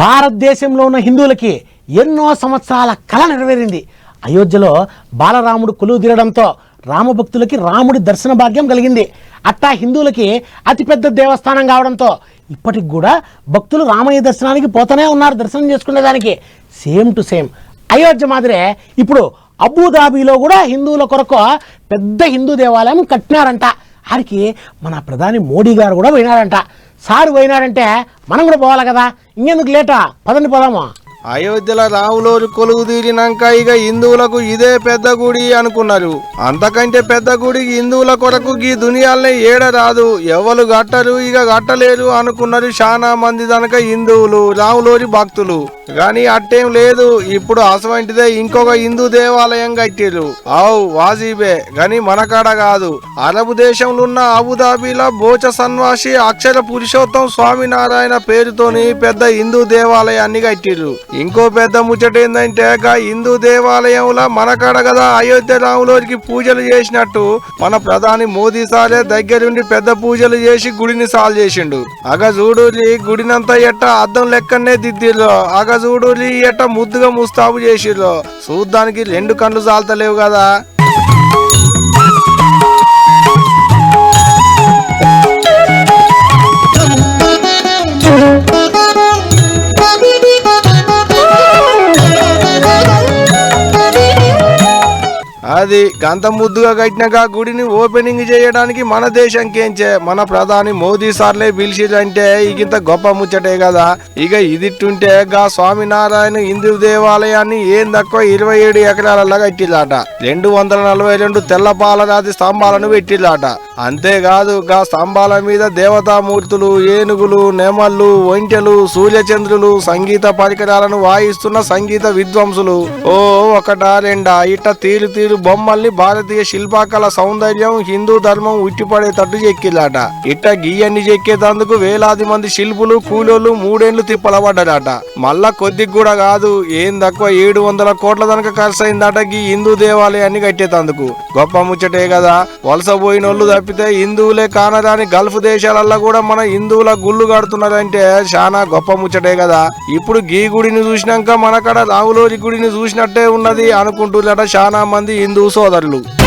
భారతదేశంలో ఉన్న హిందువులకి ఎన్నో సంవత్సరాల కళ నెరవేరింది. అయోధ్యలో బాలరాముడు కొలువు తీరడంతో రామభక్తులకి రాముడి దర్శన భాగ్యం కలిగింది. అట్టా హిందువులకి అతిపెద్ద దేవస్థానం కావడంతో ఇప్పటికి కూడా భక్తులు రామయ్య దర్శనానికి పోతూనే ఉన్నారు దర్శనం చేసుకునేదానికి. సేమ్ టు సేమ్ అయోధ్య మాదిరే ఇప్పుడు అబుదాబీలో కూడా హిందువుల కొరకు పెద్ద హిందూ దేవాలయం కట్టినారంట. ఆడికి మన ప్రధాని మోడీ గారు కూడా పోయినారంట. సారు పోయినారంటే మనం కూడా పోవాలి కదా. ఇంకెందుకు లేటా? పదండి పోదామా. అయోధ్యలో రాములోరు కొలువు తీరినాక ఇక హిందువులకు ఇదే పెద్ద గుడి అనుకున్నారు. అంతకంటే పెద్ద గుడి హిందువుల కొరకు ఈ దునియాలనే ఏడ రాదు. ఎవరు కట్టరు ఇక కట్టలేరు అనుకున్నారు చాలా మంది దనక హిందువులు రాములోరి భక్తులు. గాని అట్టేం లేదు. ఇప్పుడు అసవంటిదే ఇంకొక హిందూ దేవాలయం కట్టిరు ఆవు వాజీబే. గాని మనకాడ కాదు. అరబు దేశంలో ఉన్న అబుదాబిలో బోచ సన్వాసి అక్షర పురుషోత్తం స్వామినారాయణ పేరుతోని పెద్ద హిందూ దేవాలయాన్ని కట్టిరు ఇంకో పెద్ద ముచ్చట ఏంటంటే హిందూ దేవాలయంలో మనకాడ కదా అయోధ్య రాములోరికి పూజలు చేసినట్టు మన ప్రధాని మోదీ సారే దగ్గరుండి పెద్ద పూజలు చేసి గుడిని సాల్ చేసిండు. అగజూడూరి గుడినంతా ఎట్ట అద్దం లెక్కనే దిద్దిర్రు. అగజూడూరి ఎట్ట ముద్దుగా ముస్తాబు చేసిర్రు. చూడ్డానికి రెండు కళ్ళు చాలతలేవు కదా. అది గంత ముద్దుగా కట్టినాక గుడిని ఓపెనింగ్ చేయడానికి మన దేశం కేంచే. మన ప్రధాని మోదీ సార్లే పిలిచిరంటే ఇకింత గొప్ప ముచ్చటే కదా. ఇక ఇదిట్టుంటే గా స్వామినారాయణ హిందూ దేవాలయాన్ని ఏం తక్కువ ఇరవై ఏడు ఎకరాలలో కట్టిల్లాట. రెండు వందల నలభై రెండు తెల్ల పాలరాతి స్తంభాలను పెట్టిల్లాట. అంతేకాదు గా స్తంభాల మీద దేవతామూర్తులు ఏనుగులు నెమళ్ళు ఒంటెలు సూర్యచంద్రులు సంగీత పరికరాలను వాయిస్తున్న సంగీత విద్వాంసులు. ఓ ఒకటా రెండా? ఇట్ట తీరు తీరు బొమ్మల్ని భారతీయ శిల్పకళ సౌందర్యం హిందూ ధర్మం ఉట్టిపడేటట్టు చెక్కిలాట. ఇట్ట గీయన్ని చెక్కేటందుకు వేలాది మంది శిల్పులు కూలోళ్ళు మూడేళ్ళు తిప్పలబడ్డారట. మళ్ళా కొద్దిగా కూడా కాదు ఏం తక్కువ ఏడు వందల కోట్ల తనక ఖర్చు అయిందట గీ హిందూ దేవాలయాన్ని కట్టేటందుకు. గొప్ప ముచ్చటే కదా వలస పోయినోళ్ళు తప్పితే హిందువులే కానరాని గల్ఫ్ దేశాలల్లో కూడా మన హిందువుల గుళ్ళు కడుతున్నారంటే చాలా గొప్ప ముచ్చటే కదా ఇప్పుడు గీ గుడిని చూసినాక మనకాడ రావులోరి గుడిని చూసినట్టే ఉన్నది అనుకుంటున్నారట చాలా మంది హిందూ సోదరులు.